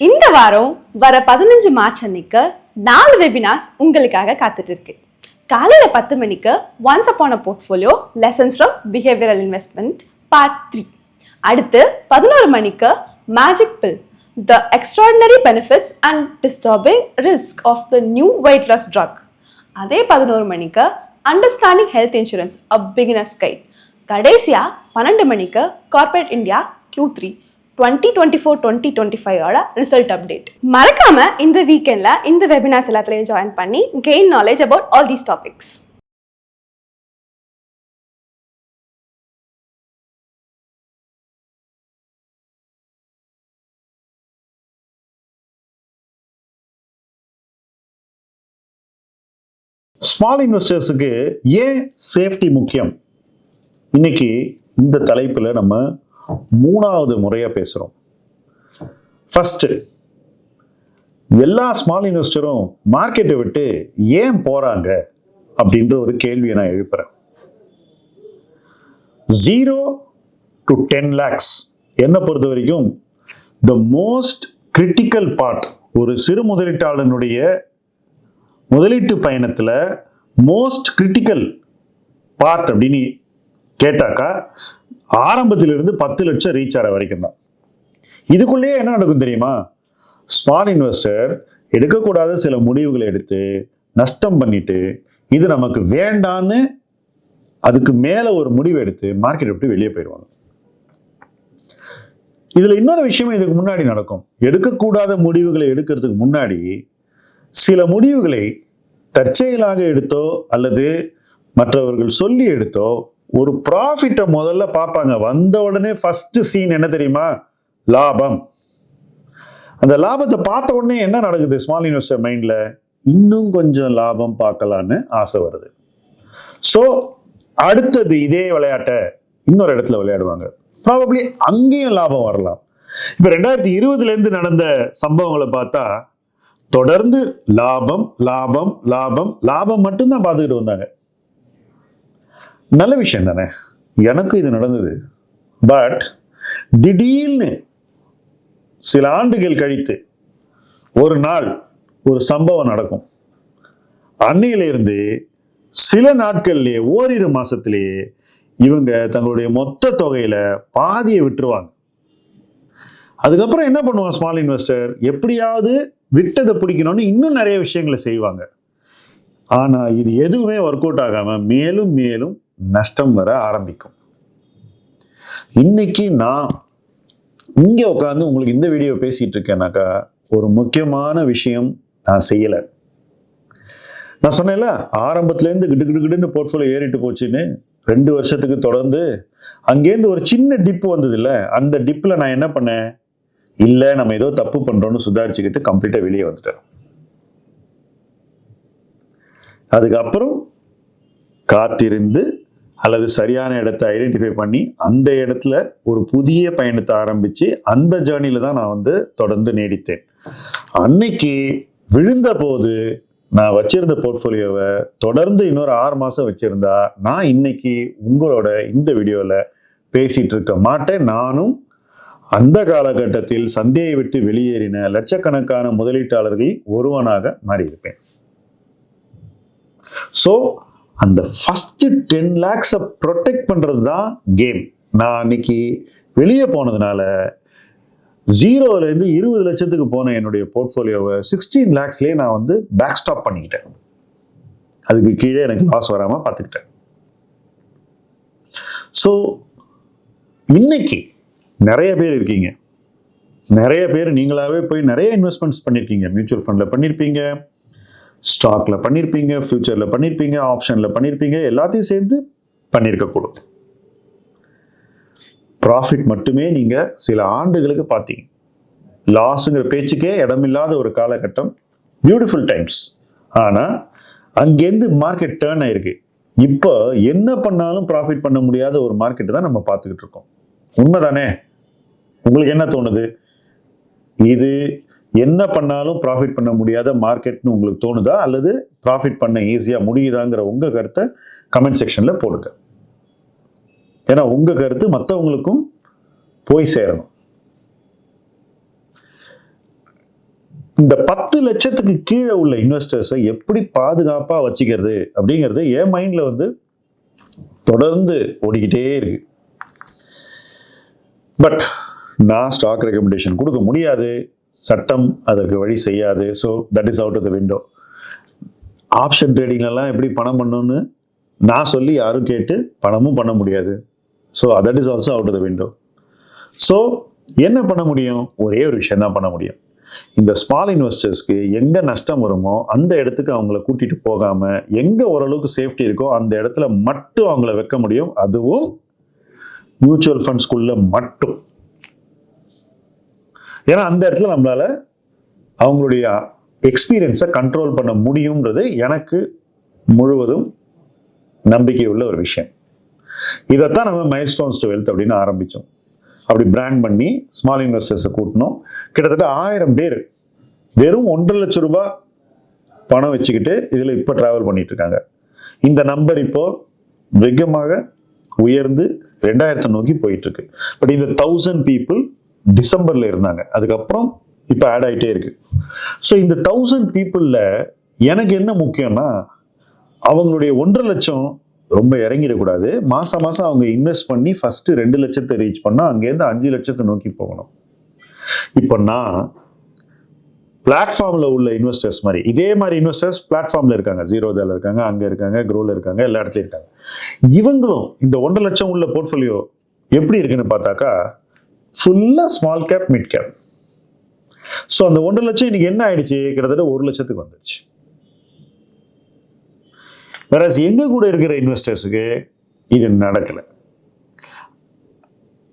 இந்த வாரம் வர பதினஞ்சு மார்ச் அன்னைக்கு நாலு வெபினார்ஸ் உங்களுக்காக காத்துட்டு இருக்கு. காலையில பத்து மணிக்கு once upon a portfolio lessons from behavioural investment part three அடுத்து பதினோரு மணிக்கு magic pill the extraordinary benefits and disturbing risk of the new weight loss drug அதே பதினோரு மணிக்கு understanding health insurance a beginner's guide கடைசியாக பன்னெண்டு மணிக்கு corporate India Q three twenty twenty four twenty twenty ஃபைவோட result update மறக்காம இந்த வீக்கெண்ட்ல இந்த வெபினார்ஸ் எல்லாத்துலேயும் ஜாயின் பண்ணி gain knowledge about all these topics small இன்வெஸ்டர்ஸுக்கு ஏன் சேஃப்டி முக்கியம்? இன்னைக்கு இந்த தலைப்பில் நம்ம மூணாவது முறையாக பேசுகிறோம் ஃபஸ்ட்டு எல்லா ஸ்மால் இன்வெஸ்டரும் மார்க்கெட்டை விட்டு ஏன் போகிறாங்க அப்படின்ற ஒரு கேள்வியை நான் எழுப்புறேன். ஜீரோ டு டென் லேக்ஸ் என்னை பொறுத்த வரைக்கும் த மோஸ்ட் கிரிட்டிக்கல் பார்ட் ஒரு சிறு முதலீட்டாளனுடைய முதலீட்டு பயணத்தில் மோஸ்ட் கிரிட்டிக்கல் பார்ட் அப்படின்னு கேட்டாக்கா ஆரம்பத்திலிருந்து பத்து லட்சம் ரீச் ஆகிற வரைக்கும் தான். இதுக்குள்ளேயே என்ன நடக்கும் தெரியுமா? ஸ்மால் இன்வெஸ்டர் எடுக்கக்கூடாத சில முடிவுகளை எடுத்து நஷ்டம் பண்ணிட்டு இது நமக்கு வேண்டான்னு அதுக்கு மேலே ஒரு முடிவு எடுத்து மார்க்கெட் விட்டு வெளியே போயிடுவாங்க. இதில் இன்னொரு விஷயம் இதுக்கு முன்னாடி நடக்கும். எடுக்கக்கூடாத முடிவுகளை எடுக்கிறதுக்கு முன்னாடி சில முடிவுகளை தற்செயலாக எடுத்தோ அல்லது மற்றவர்கள் சொல்லி எடுத்தோ ஒரு ப்ராஃபிட்டை முதல்ல பார்ப்பாங்க. வந்த உடனே ஃபர்ஸ்ட் சீன் என்ன தெரியுமா? லாபம். அந்த லாபத்தை பார்த்த உடனே என்ன நடக்குது? ஸ்மால் இன்வெஸ்டர் மைண்டில் இன்னும் கொஞ்சம் லாபம் பார்க்கலான்னு ஆசை வருது. ஸோ அடுத்தது இதே விளையாட்டை இன்னொரு இடத்துல விளையாடுவாங்க. ப்ராபப்ளி அங்கேயும் லாபம் வரலாம். இப்போ ரெண்டாயிரத்தி இருபதுலேருந்து நடந்த சம்பவங்களை பார்த்தா தொடர்ந்து லாபம் லாபம் லாபம் லாபம் மட்டும்தான் பார்த்துக்கிட்டு வந்தாங்க. நல்ல விஷயம் தானே? எனக்கும் இது நடந்தது. பட் திடீர்னு சில ஆண்டுகள் கழித்து ஒரு நாள் ஒரு சம்பவம் நடக்கும். அன்னையிலிருந்து சில நாட்கள்லேயே ஓரிரு மாசத்திலேயே இவங்க தங்களுடைய மொத்த தொகையில பாதியை விட்டுருவாங்க. அதுக்கப்புறம் என்ன பண்ணுவாங்க ஸ்மால் இன்வெஸ்டர் எப்படியாவது விட்டதை பிடிக்கணும்னு இன்னும் நிறைய விஷயங்களை செய்வாங்க. ஆனால் இது எதுவுமே ஒர்க் அவுட் ஆகாமல் மேலும் மேலும் நஷ்டம் வர ஆரம்பிக்கும். இன்னைக்கு நான் இங்கே உட்காந்து உங்களுக்கு இந்த வீடியோ பேசிட்டு இருக்கேனாக்கா ஒரு முக்கியமான விஷயம் நான் செய்யல. நான் சொன்னேன்ல ஆரம்பத்துல இருந்து கிட்டு கிட்டு போர்ட்ஃபோலியோ ஏறிட்டு போச்சுன்னு ரெண்டு வருஷத்துக்கு தொடர்ந்து அங்கேருந்து ஒரு சின்ன டிப்பு வந்தது இல்லை அந்த டிப்பில் நான் என்ன பண்ணேன்? இல்ல நம்ம ஏதோ தப்பு பண்றோம்னு சுதாரிச்சுக்கிட்டு கம்ப்ளீட்டாக வெளியே வந்துட்டேன். அதுக்கப்புறம் காத்திருந்து அல்லது சரியான இடத்தை ஐடென்டிஃபை பண்ணி அந்த இடத்துல ஒரு புதிய பயணத்தை ஆரம்பித்து அந்த ஜேர்னியில் தான் நான் வந்து தொடர்ந்து நீடித்தேன். அன்னைக்கு விழுந்தபோது நான் வச்சிருந்த போர்ட்ஃபோலியோவை தொடர்ந்து இன்னொரு ஆறு மாதம் வச்சுருந்தா நான் இன்னைக்கு உங்களோட இந்த வீடியோவில் பேசிகிட்டு இருக்க மாட்டேன். நானும் அந்த காலகட்டத்தில் சந்தையை விட்டு வெளியேறின லட்சக்கணக்கான முதலீட்டாளர்களில் ஒருவனாக மாறியிருப்பேன். ஸோ அந்த ஃபஸ்ட்டு டென் லேக்ஸை ப்ரொடெக்ட் பண்ணுறது தான் கேம் நான் அன்னைக்கு வெளியே போனதுனால ஜீரோலேருந்து இருபது லட்சத்துக்கு போன என்னுடைய போர்ட்ஃபோலியோவை சிக்ஸ்டீன் லேக்ஸ்லேயே நான் வந்து பேக் ஸ்டாப் பண்ணிக்கிட்டேன். அதுக்கு கீழே எனக்கு லாஸ் வராமல் பார்த்துக்கிட்டேன். ஸோ இன்னைக்கு நிறைய பேர் இருக்கீங்க. நிறைய பேர் நீங்களாவே போய் நிறைய இன்வெஸ்ட்மெண்ட்ஸ் பண்ணியிருக்கீங்க மியூச்சுவல் ஃபண்டில் பண்ணியிருப்பீங்க ஸ்டாக்ல பண்ணியிருப்பீங்க ஃபியூச்சர்ல பண்ணியிருப்பீங்க ஆப்ஷன்ல பண்ணியிருப்பீங்க எல்லாத்தையும் சேர்ந்து பண்ணியிருக்கக்கூடும் ப்ராஃபிட் மட்டுமே நீங்க சில ஆண்டுகளுக்கு பார்த்தீங்க. லாஸுங்கிற பேச்சுக்கே இடமில்லாத ஒரு காலகட்டம். பியூட்டிஃபுல் டைம்ஸ் ஆனால் அங்கேருந்து மார்க்கெட் டேர்ன் ஆயிருக்கு. இப்போ என்ன பண்ணாலும் ப்ராஃபிட் பண்ண முடியாத ஒரு மார்க்கெட்டு தான் நம்ம பார்த்துக்கிட்டு இருக்கோம். உண்மைதானே? உங்களுக்கு என்ன தோணுது? இது என்ன பண்ணாலும் ப்ராஃபிட் பண்ண முடியாத மார்க்கெட்னு உங்களுக்கு தோணுதா? அல்லது ப்ராஃபிட் பண்ண ஈஸியாக முடியுதாங்கிற உங்கள் கருத்தை கமெண்ட் செக்ஷனில் போடுங்க. ஏன்னா உங்கள் கருத்து மற்றவங்களுக்கும் போய் சேரணும். இந்த பத்து லட்சத்துக்கு கீழே உள்ள இன்வெஸ்டர்ஸை எப்படி பாதுகாப்பாக வச்சுக்கிறது அப்படிங்கிறது என் மைண்டில் வந்து தொடர்ந்து ஓடிக்கிட்டே இருக்கு. பட் நான் ஸ்டாக் ரெக்கமெண்டேஷன் கொடுக்க முடியாது. சட்டம் அதற்கு வழி செய்யாது. So that is out of the window option ட்ரேடிங்லலாம் எப்படி பணம் பண்ணணும்னு நான் சொல்லி யாரும் கேட்டு பணமும் பண்ண முடியாது. So that is also out of the window so என்ன பண்ண முடியும்? ஒரே ஒரு விஷயம் தான் பண்ண முடியும். இந்த ஸ்மால் இன்வெஸ்டர்ஸ்க்கு எங்கே நஷ்டம் வருமோ அந்த இடத்துக்கு அவங்கள கூட்டிகிட்டு போகாமல் எங்கே ஓரளவுக்கு சேஃப்டி இருக்கோ அந்த இடத்துல மட்டும் அவங்கள வைக்க முடியும். அதுவும் மியூச்சுவல் ஃபண்ட்ஸ்குள்ளே மட்டும். ஏன்னா அந்த இடத்துல நம்மளால அவங்களுடைய எக்ஸ்பீரியன்ஸை கண்ட்ரோல் பண்ண முடியுன்றது எனக்கு முழுவதும் நம்பிக்கை உள்ள ஒரு விஷயம். இதைத்தான் நம்ம மைல் ஸ்டோன்ஸ் டு வெல்த் அப்படின்னு ஆரம்பித்தோம் அப்படி பிராண்ட் பண்ணி ஸ்மால் இன்வெஸ்டர்ஸை கூட்டினோம். கிட்டத்தட்ட ஆயிரம் பேர் வெறும் ஒன்றரை லட்சம் ரூபாய் பணம் வச்சுக்கிட்டு இதில் இப்போ ட்ராவல் பண்ணிட்டு இருக்காங்க. இந்த நம்பர் இப்போ வெகமாக உயர்ந்து ரெண்டாயிரத்தை நோக்கி போயிட்டு இருக்கு. பட் இந்த தௌசண்ட் பீப்புள் டிசம்பர்ல இருந்தாங்க. அதுக்கப்புறம் இப்போ ஆட் ஆயிட்டே இருக்கு. ஸோ இந்த தௌசண்ட் பீப்புளில் எனக்கு என்ன முக்கியம்னா அவங்களுடைய ஒன்றரை லட்சம் ரொம்ப இறங்கிடக்கூடாது. மாசம் மாசம் அவங்க இன்வெஸ்ட் பண்ணி ஃபர்ஸ்ட் ரெண்டு லட்சத்தை ரீச் பண்ணா அங்கேருந்து அஞ்சு லட்சத்தை நோக்கி போகணும். இப்போ நான் பிளாட்ஃபார்ம்ல உள்ள இன்வெஸ்டர்ஸ் மாதிரி இதே மாதிரி இன்வெஸ்டர்ஸ் பிளாட்ஃபார்ம்ல இருக்காங்க. ஜீரோதால இருக்காங்க அங்க இருக்காங்க க்ரோல இருக்காங்க எல்லா இடத்துலயும் இருக்காங்க. இவங்களும் இந்த ஒன்றரை லட்சம் உள்ள போர்ட்ஃபோலியோ எப்படி இருக்குன்னு பார்த்தாக்கா ஃபுல்லாக small cap mid cap so அந்த ஒன்றரை லட்சம் இன்னைக்கு என்ன ஆயிடுச்சு? கிட்டத்தட்ட ஒரு லட்சத்துக்கு வந்துடுச்சு வேற எங்கள் கூட இருக்கிற இன்வெஸ்டர்ஸுக்கு இது நடக்கலை.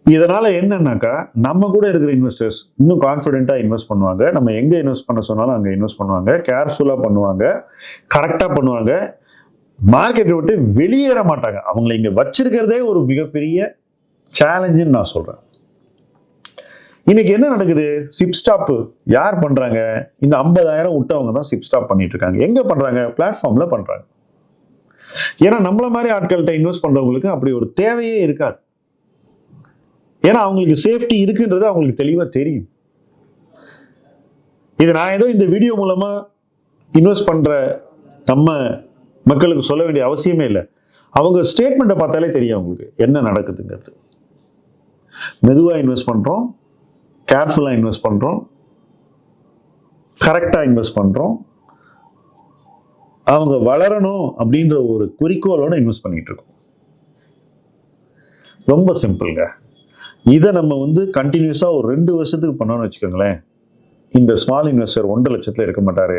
இதனால் என்னன்னாக்கா நம்ம கூட இருக்கிற இன்வெஸ்டர்ஸ் இன்னும் கான்ஃபிடென்ட்டாக இன்வெஸ்ட் பண்ணுவாங்க. நம்ம எங்கே இன்வெஸ்ட் பண்ண சொன்னாலும் அங்கே இன்வெஸ்ட் பண்ணுவாங்க. கேர்ஃபுல்லாக பண்ணுவாங்க. கரெக்டாக பண்ணுவாங்க. மார்க்கெட்டை விட்டு வெளியேற மாட்டாங்க. அவங்களை இங்கே வச்சிருக்கிறதே ஒரு மிகப்பெரிய சேலஞ்சுன்னு நான் சொல்கிறேன் இன்னைக்கு என்ன நடக்குது? சிப் ஸ்டாப் யார் பண்றாங்க? இந்த ஐம்பதாயிரம் விட்டவங்க தான் சிப் ஸ்டாப் பண்ணிட்டு இருக்காங்க. எங்க பண்றாங்க? பிளாட்ஃபார்ம்ல பண்றாங்க. ஏன்னா நம்மள மாதிரி ஆட்கள்கிட்ட இன்வெஸ்ட் பண்றவங்களுக்கு அப்படி ஒரு தேவையே இருக்காது. ஏன்னா அவங்களுக்கு சேஃப்டி இருக்குன்றது அவங்களுக்கு தெளிவா தெரியும். இது நான் ஏதோ இந்த வீடியோ மூலமா இன்வெஸ்ட் பண்ற நம்ம மக்களுக்கு சொல்ல வேண்டிய அவசியமே இல்லை. அவங்க ஸ்டேட்மெண்ட்டை பார்த்தாலே தெரியும் அவங்களுக்கு என்ன நடக்குதுங்கிறது. மெதுவாக இன்வெஸ்ட் பண்ணுறோம் கேர்ஃபுல்லாக இன்வெஸ்ட் பண்ணுறோம் கரெக்டாக இன்வெஸ்ட் பண்ணுறோம் அவங்க வளரணும் அப்படின்ற ஒரு குறிக்கோளோட இன்வெஸ்ட் பண்ணிகிட்டு இருக்கோம். ரொம்ப சிம்பிள்ங்க இதை நம்ம வந்து கண்டினியூஸாக ஒரு ரெண்டு வருஷத்துக்கு பண்ணோம்னு வச்சுக்கோங்களேன். இந்த ஸ்மால் இன்வெஸ்டர் ஒன்றரை லட்சத்தில் இருக்க மாட்டார்.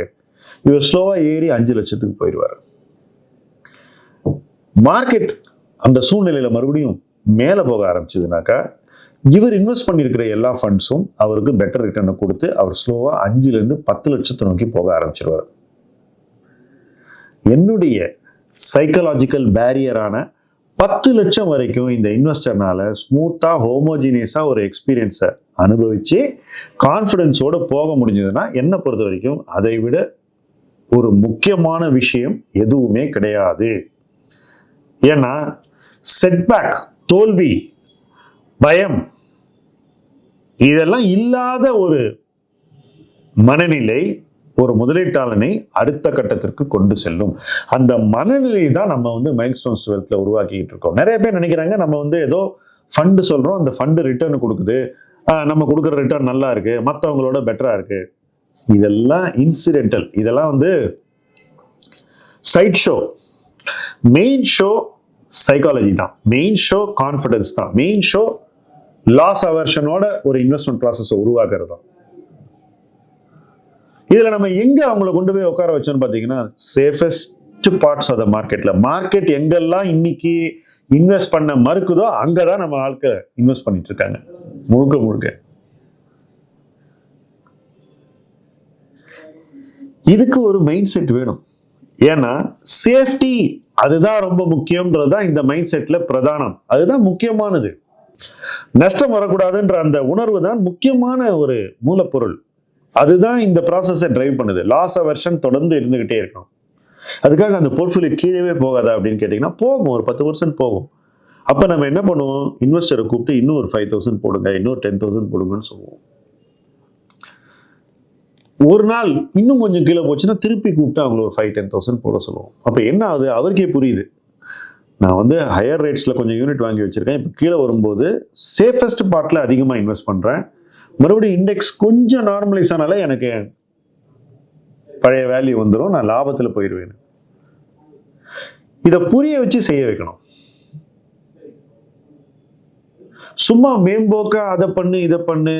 இவர் ஸ்லோவாக ஏறி அஞ்சு லட்சத்துக்கு போயிடுவார். மார்க்கெட் அந்த சூழ்நிலையில் மறுபடியும் மேலே போக ஆரம்பிச்சதுனாக்கா இவர் இன்வெஸ்ட் பண்ணியிருக்கிற எல்லா ஃபண்ட்ஸும் அவருக்கு பெட்டர் ரிட்டர்னை கொடுத்து அவர் ஸ்லோவாக அஞ்சுலேருந்து பத்து லட்சத்தை நோக்கி போக ஆரம்பிச்சிருவார். என்னுடைய சைக்கலாஜிக்கல் பேரியரான பத்து லட்சம் வரைக்கும் இந்த இன்வெஸ்டர்னால ஸ்மூத்தாக ஹோமோஜினியஸாக ஒரு எக்ஸ்பீரியன்ஸை அனுபவித்து கான்ஃபிடென்ஸோட போக முடிஞ்சதுன்னா என்னை பொறுத்த வரைக்கும் அதை விட ஒரு முக்கியமான விஷயம் எதுவுமே கிடையாது. ஏன்னா செட்பேக் தோல்வி பயம். இதெல்லாம் இல்லாத ஒரு மனநிலை ஒரு முதலீட்டாளனை அடுத்த கட்டத்திற்கு கொண்டு செல்லும். அந்த மனநிலை தான் நம்ம வந்து மைல் ஸ்டோன்ஸ் டுவெல்த்ல உருவாக்கிட்டு இருக்கோம். நிறைய பேர் நினைக்கிறாங்க நம்ம வந்து ஏதோ ஃபண்டு சொல்கிறோம் அந்த ஃபண்டு ரிட்டர்ன் கொடுக்குது. நம்ம கொடுக்குற ரிட்டர்ன் நல்லா இருக்கு மற்றவங்களோட பெட்டராக இருக்கு. இதெல்லாம் இன்சிடென்டல் இதெல்லாம் வந்து side show main show psychology தான். மெயின் ஷோ கான்ஃபிடன்ஸ் தான். மெயின் ஷோ லாஸ் அவர்ஷனோட ஒரு இன்வெஸ்ட்மெண்ட் ப்ராசஸை உருவாக்குறது தான். இதுல நம்ம எங்க அவங்கள கொண்டு போய் உட்கார வச்சோம்னு பாத்தீங்கன்னா சேஃபஸ்ட் பார்ட்ஸ் ஆஃப் த மார்க்கெட்ல மார்க்கெட் எங்கெல்லாம் இன்னைக்கு இன்வெஸ்ட் பண்ண மறுக்குதோ அங்கதான் நம்ம ஆட்கள் இன்வெஸ்ட் பண்ணிட்டு இருக்காங்க. முழுக்க முழுக்க. இதுக்கு ஒரு மைண்ட் செட் வேணும். ஏன்னா சேஃப்டி அதுதான் ரொம்ப முக்கியம்ன்றது தான் இந்த மைண்ட் செட்டில் பிரதானம். அதுதான் முக்கியமானது. நஷ்டம் வரக்கூடாதுன்ற அந்த உணர்வு தான் முக்கியமான ஒரு மூலப்பொருள். அதுதான் இந்த ப்ராசஸை டிரைவ் பண்ணுது. லாஸ் வெர்ஷன் தொடர்ந்து இருந்துகிட்டே இருக்கும் அதுக்காக அந்த போர்ட்ஃபோலியோ கீழே போகாதா அப்படின்னு கேட்டிங்கன்னா போகும். ஒரு பத்து பர்சன்ட் போகும். அப்போ நம்ம என்ன பண்ணுவோம்? இன்வெஸ்டரை கூப்பிட்டு இன்னும் ஒரு ஃபைவ் தௌசண்ட் போடுங்க இன்னொரு டென் தௌசண்ட் போடுங்கன்னு சொல்லுவோம். ஒரு நாள் இன்னும் கொஞ்சம் கீழே போச்சுன்னா திருப்பி கூப்பிட்டு அவங்கள ஒரு ஃபைவ் டென் தௌசண்ட் போட சொல்லுவோம். அப்போ என்ன ஆகுது? அவருக்கே புரியுது. நான் வந்து ஹையர் ரேட்ஸில் கொஞ்சம் யூனிட் வாங்கி வச்சுருக்கேன். இப்போ கீழே வரும்போது சேஃபஸ்ட் பார்ட்டில் அதிகமாக இன்வெஸ்ட் பண்ணுறேன் மறுபடியும் இண்டெக்ஸ் கொஞ்சம் நார்மலைஸ் ஆனாலே எனக்கு பழைய வேல்யூ வந்துடும் நான் லாபத்தில் போயிடுவேன் இதை புரிய வச்சு செய்ய வைக்கணும். சும்மா மேம்போக்கா அதை பண்ணு இதை பண்ணு.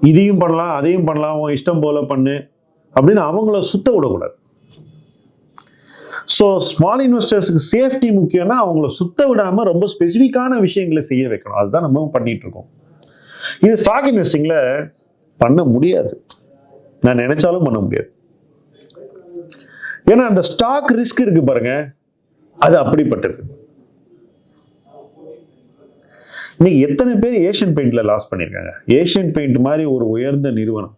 இதையும் பண்ணலாம் அதையும் பண்ணலாம். உன் இஷ்டம் போல பண்ணு. அப்படின்னு அவங்கள சுத்த விடக்கூடாது. ஸோ ஸ்மால் இன்வெஸ்டர்ஸுக்கு சேஃப்டி முக்கியம்னா அவங்கள சுத்த விடாமல் ரொம்ப ஸ்பெசிஃபிக்கான விஷயங்களை செய்ய வைக்கணும். அதுதான் நம்ம பண்ணிட்டு இருக்கோம். இது ஸ்டாக் இன்வெஸ்டிங்கில் பண்ண முடியாது. நான் நினைச்சாலும் பண்ண முடியாது. ஏன்னா அந்த ஸ்டாக் ரிஸ்க் இருக்கு பாருங்க. அது அப்படிப்பட்டது. இன்னைக்கு எத்தனை பேர் ஏஷியன் பெயிண்ட்ல லாஸ் பண்ணியிருக்காங்க ஏஷியன் பெயிண்ட் மாதிரி ஒரு உயர்ந்த நிறுவனம்.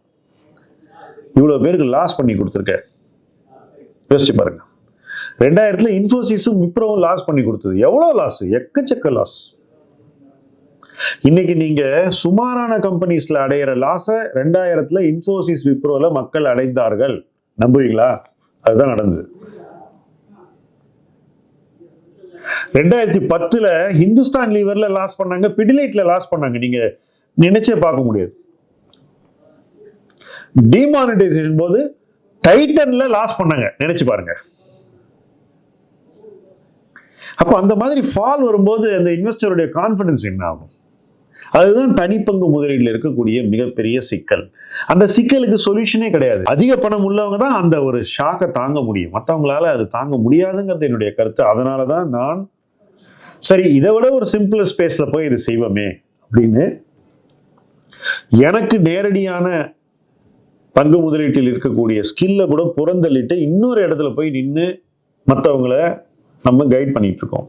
இவ்வளோ பேருக்கு லாஸ் பண்ணி கொடுத்துருக்க. யோசிச்சு பாருங்க. ரெண்டாயிரத்துல இன்ஃபோசிஸும் விப்ரோவும் லாஸ் பண்ணி கொடுத்தது. எவ்வளவு லாஸ் எக்கச்சக்க லாஸ் இன்னைக்கு நீங்க சுமாரான கம்பெனிஸ்ல அடையிற லாஸை ரெண்டாயிரத்துல இன்ஃபோசிஸ் விப்ரோல மக்கள் அடைந்தார்கள். நம்புவீங்களா? அதுதான் நடந்தது. ரெண்டாயிரத்தி பத்துல ஹிந்துஸ்தான் லீவர்ல லாஸ் பண்ணாங்க பிடிலைட்ல லாஸ் பண்ணாங்க. நீங்க நினைச்சே பார்க்க முடியாது. டிமானிட்டைசேஷன் போது டைட்டன்ல லாஸ் பண்ணாங்க. நினைச்சு பாருங்க. அப்போ அந்த மாதிரி ஃபால் வரும்போது அந்த இன்வெஸ்டருடைய கான்ஃபிடன்ஸ் என்ன ஆகும்? அதுதான் தனிப்பங்கு முதலீட்டில் இருக்கக்கூடிய மிகப்பெரிய சிக்கல். அந்த சிக்கலுக்கு சொல்யூஷனே கிடையாது. அதிக பணம் உள்ளவங்க தான் அந்த ஒரு ஷாக்கை தாங்க முடியும். மற்றவங்களால அது தாங்க முடியாதுங்கிறது என்னுடைய கருத்து. அதனால தான் நான் சரி இதை விட ஒரு சிம்பிள் ஸ்பேஸில் போய் இது செய்வோமே அப்படின்னு எனக்கு நேரடியான பங்கு முதலீட்டில் இருக்கக்கூடிய ஸ்கில்ல கூட புறந்தள்ளிட்டு இன்னொரு இடத்துல போய் நின்று மற்றவங்கள நம்ம கைட் பண்ணிட்டு இருக்கோம்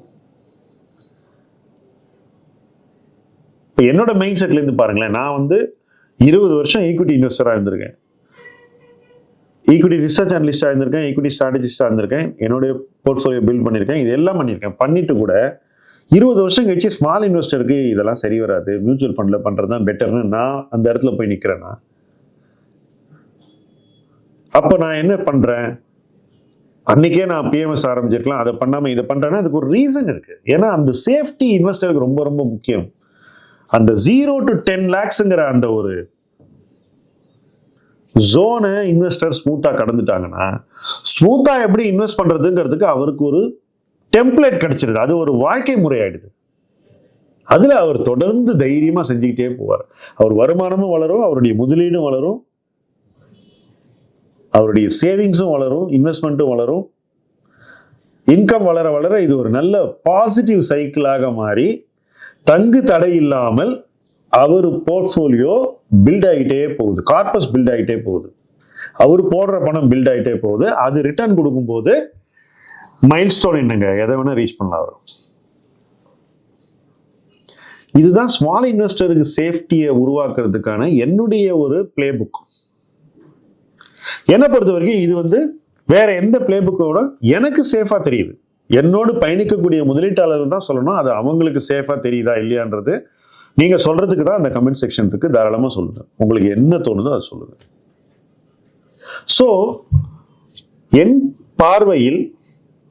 இப்போ என்னோட மைண்ட் செட்ல இருந்து பாருங்களேன் நான் வந்து இருபது வருஷம் ஈக்விட்டி இன்வெஸ்டராக இருந்திருக்கேன். ஈக்விட்டி ரிசர்ச் அனலிஸ்டாக இருந்திருக்கேன் ஈக்விட்டி ஸ்ட்ராட்டஜிஸ்டாக இருந்திருக்கேன் என்னுடைய போர்ட்ஃபோலியோ பில்ட் பண்ணியிருக்கேன் இது எல்லாம் பண்ணியிருக்கேன் பண்ணிட்டு கூட இருபது வருஷம் கழிச்சு ஸ்மால் இன்வெஸ்டருக்கு இதெல்லாம் சரி வராது. மியூச்சுவல் ஃபண்டில் பண்ணுறது தான் பெட்டர்னு நான் அந்த இடத்துல போய் நிற்கிறேன்னா அப்போ நான் என்ன பண்ணுறேன் அன்னைக்கே நான் பிஎம்எஸ் ஆரம்பிச்சிருக்கலாம். அதை பண்ணாமல் இதை பண்ணுறேன்னா அதுக்கு ஒரு ரீசன் இருக்குது ஏன்னா அந்த சேஃப்டி இன்வெஸ்டருக்கு ரொம்ப ரொம்ப முக்கியம். அந்த ஜீரோ டு டென் லேக்ஸுங்கிற அந்த ஒரு ஜோனை இன்வெஸ்டர் ஸ்மூத்தாக கடந்துட்டாங்கன்னா ஸ்மூத்தாக எப்படி இன்வெஸ்ட் பண்ணுறதுங்கிறதுக்கு அவருக்கு ஒரு டெம்ப்ளேட் கிடச்சிருக்கு அது ஒரு வாழ்க்கை முறையாயிடுது. அதில் அவர் தொடர்ந்து தைரியமாக செஞ்சுக்கிட்டே போவார். அவர் வருமானமும் வளரும் அவருடைய முதலீடும் வளரும். அவருடைய சேவிங்ஸும் வளரும் இன்வெஸ்ட்மெண்ட்டும் வளரும். இன்கம் வளர வளர இது ஒரு நல்ல பாசிட்டிவ் சைக்கிளாக மாறி தங்கு தடை இல்லாமல் அவர் போர்ட்ஃபோலியோ பில்ட் ஆகிட்டே போகுது. கார்பஸ் பில்ட் ஆகிட்டே போகுது. அவர் போடுற பணம் பில்ட் ஆகிட்டே போகுது. அது ரிட்டர்ன் கொடுக்கும்போது மைல்ஸ்டோன் என்னங்க? எதை வேணால் ரீச் பண்ணலாம் அவர். இதுதான் ஸ்மால் இன்வெஸ்டருக்கு சேஃப்டியை உருவாக்குறதுக்கான என்னுடைய ஒரு பிளே புக் என்னை பொறுத்த வரைக்கும் இது வந்து வேற எந்த பிளே புக்கோட எனக்கு சேஃபா தெரியுது. என்னோடு பயணிக்கக்கூடிய முதலீட்டாளர்கள் தான் சொல்லணும் அது அவங்களுக்கு சேஃபா தெரியுதா இல்லையான்றது நீங்க சொல்றதுக்கு தான் அந்த கமெண்ட் செக்ஷன் இருக்கு. தாராளமா சொல்லுங்க. உங்களுக்கு என்ன தோணுதோ அதை சொல்லுங்க. ஸோ என் பார்வையில்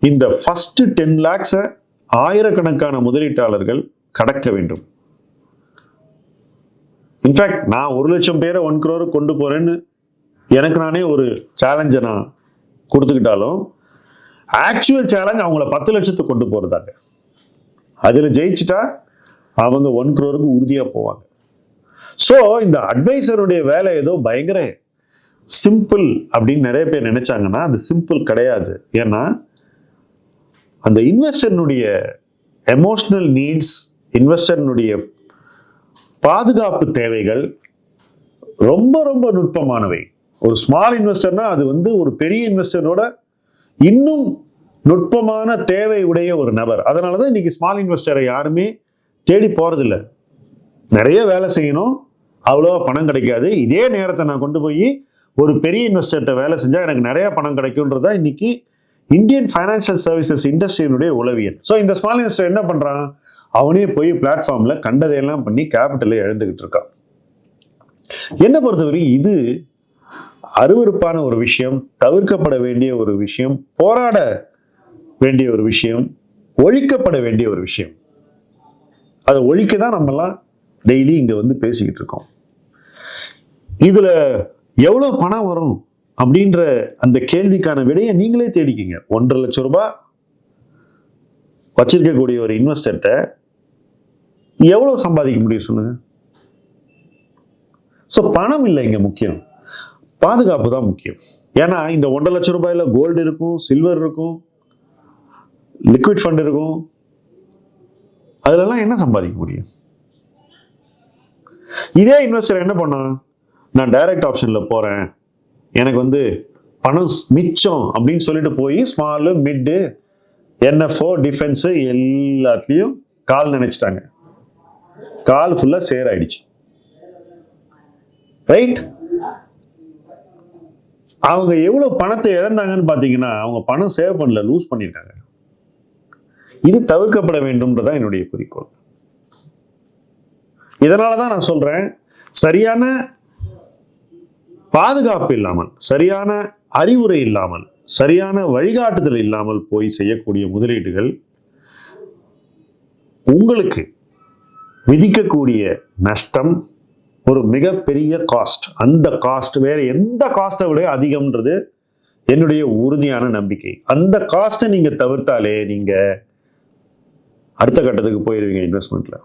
இந்த ஃபஸ்ட் டென் லேக்ஸை ஆயிரக்கணக்கான முதலீட்டாளர்கள் கடக்க வேண்டும். இன்ஃபேக்ட் நான் ஒரு லட்சம் பேரை ஒன் குரோருக்கு கொண்டு போறேன்னு எனக்கு நானே ஒரு சேலஞ்சை நான் கொடுத்துக்கிட்டாலும் ஆக்சுவல் சேலஞ்ச் அவங்கள பத்து லட்சத்துக்கு கொண்டு போகிறதாங்க அதில் ஜெயிச்சிட்டா அவங்க ஒன் க்ரோருக்கு உறுதியாக போவாங்க. ஸோ இந்த அட்வைசருடைய வேலை ஏதோ பயங்கர சிம்பிள் அப்படின்னு நிறைய பேர் நினைச்சாங்கன்னா அது சிம்பிள் கிடையாது. ஏன்னா அந்த இன்வெஸ்டர்னுடைய எமோஷ்னல் நீட்ஸ் இன்வெஸ்டர்னுடைய பாதுகாப்பு தேவைகள் ரொம்ப ரொம்ப நுட்பமானவை. ஒரு ஸ்மால் இன்வெஸ்டர்னா அது வந்து ஒரு பெரிய இன்வெஸ்டரோட இன்னும் நுட்பமான தேவை உடைய ஒரு நபர். அதனால தான் இன்னைக்கு ஸ்மால் இன்வெஸ்டரை யாருமே தேடி போகிறதில்ல நிறைய வேலை செய்யணும். அவ்வளோவா பணம் கிடைக்காது. இதே நேரத்தை நான் கொண்டு போய் ஒரு பெரிய இன்வெஸ்டர்கிட்ட வேலை செஞ்சால் எனக்கு நிறைய பணம் கிடைக்கும்ன்றதா இன்னைக்கு இந்தியன் ஃபைனான்சியல் சர்வீசஸ் இண்டஸ்ட்ரியினுடைய உளவியல். ஸோ இந்த ஸ்மால் இன்வெஸ்டர் என்ன பண்ணுறான் அவனே போய் பிளாட்ஃபார்மில் கண்டதையெல்லாம் பண்ணி கேபிட்டலை இழந்துகிட்டு இருக்கான். என்னை பொறுத்தவரை இது அருவருப்பான ஒரு விஷயம் தவிர்க்கப்பட வேண்டிய ஒரு விஷயம் போராட வேண்டிய ஒரு விஷயம் ஒழிக்கப்பட வேண்டிய ஒரு விஷயம். அதை ஒழிக்க தான் நம்மலாம் டெய்லி இங்கே வந்து பேசிக்கிட்டு இருக்கோம். இதில் எவ்வளோ பணம் வரும் அப்படின்ற அந்த கேள்விக்கான விடையை நீங்களே தேடிக்கிங்க. ஒன்றரை லட்சம் ரூபாய் வச்சிருக்கக்கூடிய ஒரு இன்வெஸ்டர்கிட்ட எவ்வளோ சம்பாதிக்க முடியும் சொல்லுங்க. ஸோ பணம் இல்லை இங்கே முக்கியம். பாதுகாப்பு தான் முக்கியம். ஏன்னா இந்த ஒன்றரை லட்சம் ரூபாயில கோல்டு இருக்கும் சில்வர் இருக்கும் லிக்விட் ஃபண்ட் இருக்கும். அதுலலாம் என்ன சம்பாதிக்க முடியும்? இதே இன்வெஸ்டர் என்ன பண்ணான் நான் டைரக்ட் ஆப்ஷனில் போகிறேன் எனக்கு வந்து பணம் மிச்சம் அப்படின்னு சொல்லிட்டு போய் ஸ்மாலு மிட்டு என்எஃப்ஓ டிஃபென்ஸு எல்லாத்துலேயும் கால் நினைச்சிட்டாங்க. கால் ஃபுல்லாக சேர் ஆயிடுச்சு. ரைட் அவங்க எவ்வளவு பணத்தை இழந்தாங்கன்னு பார்த்தீங்கன்னா அவங்க பணம் சேவ் பண்ணல லூஸ் பண்ணியிருக்காங்க. இது தவிர்க்கப்பட வேண்டும்ன்றதான் என்னுடைய குறிக்கோள். இதனால தான் நான் சொல்றேன் சரியான பாதுகாப்பு இல்லாமல் சரியான அறிவுரை இல்லாமல் சரியான வழிகாட்டுதல் இல்லாமல் போய் செய்யக்கூடிய முதலீடுகள் உங்களுக்கு விதிக்கக்கூடிய நஷ்டம் ஒரு மிகப்பெரிய காஸ்ட் அந்த காஸ்ட் வேற எந்த காஸ்ட்டை விட அதிகம்ன்றது என்னுடைய உறுதியான நம்பிக்கை. அந்த காஸ்ட்டை நீங்கள் தவிர்த்தாலே நீங்கள் அடுத்த கட்டத்துக்கு போயிடுவீங்க இன்வெஸ்ட்மெண்ட்டில்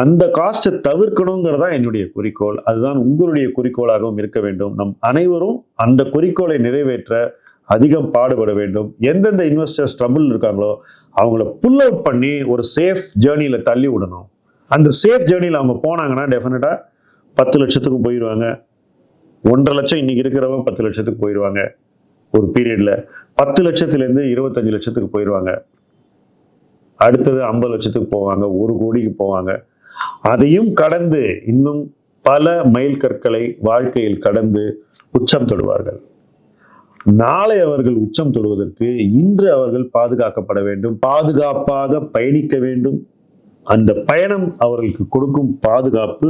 அந்த காஸ்ட்டை தவிர்க்கணுங்கிறதா என்னுடைய குறிக்கோள். அதுதான் உங்களுடைய குறிக்கோளாகவும் இருக்க வேண்டும். நம் அனைவரும் அந்த குறிக்கோளை நிறைவேற்ற அதிகம் பாடுபட வேண்டும். எந்தெந்த இன்வெஸ்டர்ஸ் ட்ரபிள் இருக்காங்களோ அவங்கள புல் அவுட் பண்ணி ஒரு சேஃப் ஜேர்னியில் தள்ளி விடணும். அந்த சேஃப் ஜேர்னியில் அவங்க போனாங்கன்னா டெஃபினட்டாக பத்து லட்சத்துக்கு போயிடுவாங்க ஒன்றரை லட்சம் இன்றைக்கி இருக்கிறவங்க பத்து லட்சத்துக்கு போயிடுவாங்க ஒரு பீரியடில் பத்து லட்சத்துலேருந்து இருபத்தஞ்சு லட்சத்துக்கு போயிடுவாங்க அடுத்தது ஐம்பது லட்சத்துக்கு போவாங்க. ஒரு கோடிக்கு போவாங்க. அதையும் கடந்து இன்னும் பல மைல் கற்களை வாழ்க்கையில் கடந்து உச்சம் தொடுவார்கள். நாளை அவர்கள் உச்சம் தொடுவதற்கு இன்று அவர்கள் பாதுகாக்கப்பட வேண்டும். பாதுகாப்பாக பயணிக்க வேண்டும். அந்த பயணம் அவர்களுக்கு கொடுக்கும் பாதுகாப்பு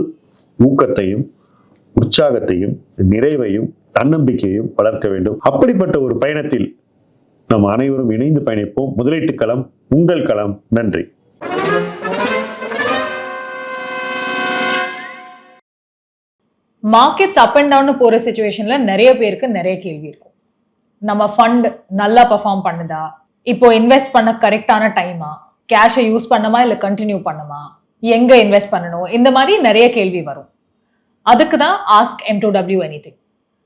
ஊக்கத்தையும் உற்சாகத்தையும் நிறைவையும் தன்னம்பிக்கையும் வளர்க்க வேண்டும். அப்படிப்பட்ட ஒரு பயணத்தில் நாம் அனைவரும் இணைந்து பயணிப்போம். முதலீட்டு களம் உங்கள் களம். நன்றி. மார்க்கெட்ஸ் அப் அண்ட் டவுன் போகிற சுச்சுவேஷனில் நிறைய பேருக்கு நிறைய கேள்வி இருக்கும். நம்ம ஃபண்ட் நல்லா பெர்ஃபார்ம் பண்ணுதா? இப்போ இன்வெஸ்ட் பண்ண கரெக்டான டைமா கேஷை யூஸ் பண்ணுமா இல்லை கண்டினியூ பண்ணுமா? எங்கே இன்வெஸ்ட் பண்ணணும்? இந்த மாதிரி நிறைய கேள்வி வரும். அதுக்கு தான் ask M two W anything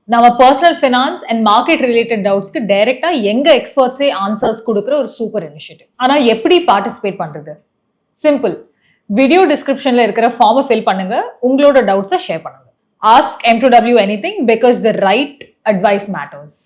நம்ம personal finance and market related டவுட்ஸ்க்கு டைரெக்டாக எங்க எக்ஸ்பர்ட்ஸே ஆன்சர்ஸ் கொடுக்குற ஒரு சூப்பர் இனிஷியேட்டிவ் ஆனால் எப்படி பார்ட்டிசிபேட் பண்றது? சிம்பிள் வீடியோ டிஸ்கிரிப்ஷன்ல இருக்கிற ஃபார்மை ஃபில் பண்ணுங்க. உங்களோட டவுட்ஸை ஷேர் பண்ணுங்க. Ask M two W anything because the right advice matters